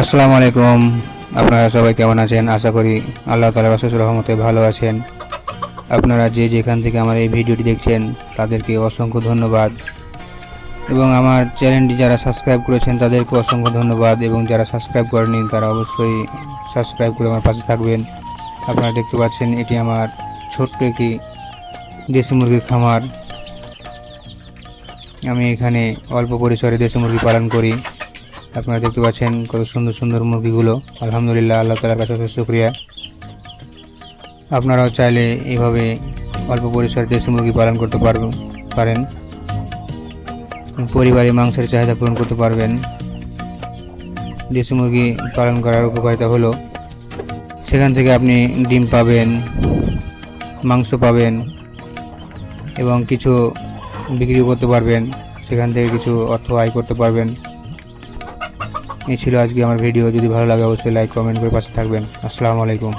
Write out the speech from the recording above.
আসসালামু আলাইকুম। আপনারা সবাই কেমন আছেন? আশা করি আল্লাহ তালার অশেষ রহমতে ভালো আছেন। আপনারা যে যেখান থেকে আমার এই ভিডিওটি দেখছেন, তাদেরকে অসংখ্য ধন্যবাদ। এবং আমার চ্যানেলটি যারা সাবস্ক্রাইব করেছেন তাদেরকে অসংখ্য ধন্যবাদ। এবং যারা সাবস্ক্রাইব করেনি তারা অবশ্যই সাবস্ক্রাইব করে আমার পাশে থাকবেন। আপনারা দেখতে পাচ্ছেন, এটি আমার ছোট্ট একটি দেশি মুরগির খামার। আমি এখানে অল্প পরিসরে দেশি মুরগি পালন করি। আপনারা দেখতে পাচ্ছেন কত সুন্দর সুন্দর মুরগিগুলো। আলহামদুলিল্লাহ, আল্লাহ তালার কাছে শুক্রিয়া। আপনারাও চাইলে এইভাবে অল্প পরিসরে দেশি মুরগি পালন করতে পারবেন পারেন। পরিবারে মাংসের চাহিদা পূরণ করতে পারবেন। দেশি মুরগি পালন করার উপকারিতা হলো, সেখান থেকে আপনি ডিম পাবেন, মাংস পাবেন এবং কিছু বিক্রি করতে পারবেন। সেখান থেকে কিছু অর্থ আয় করতে পারবেন। এই ছিল আজকে আমার ভিডিও। যদি ভালো লাগে, অবশ্যই লাইক কমেন্ট করে পাশে থাকবেন। আসসালামু আলাইকুম।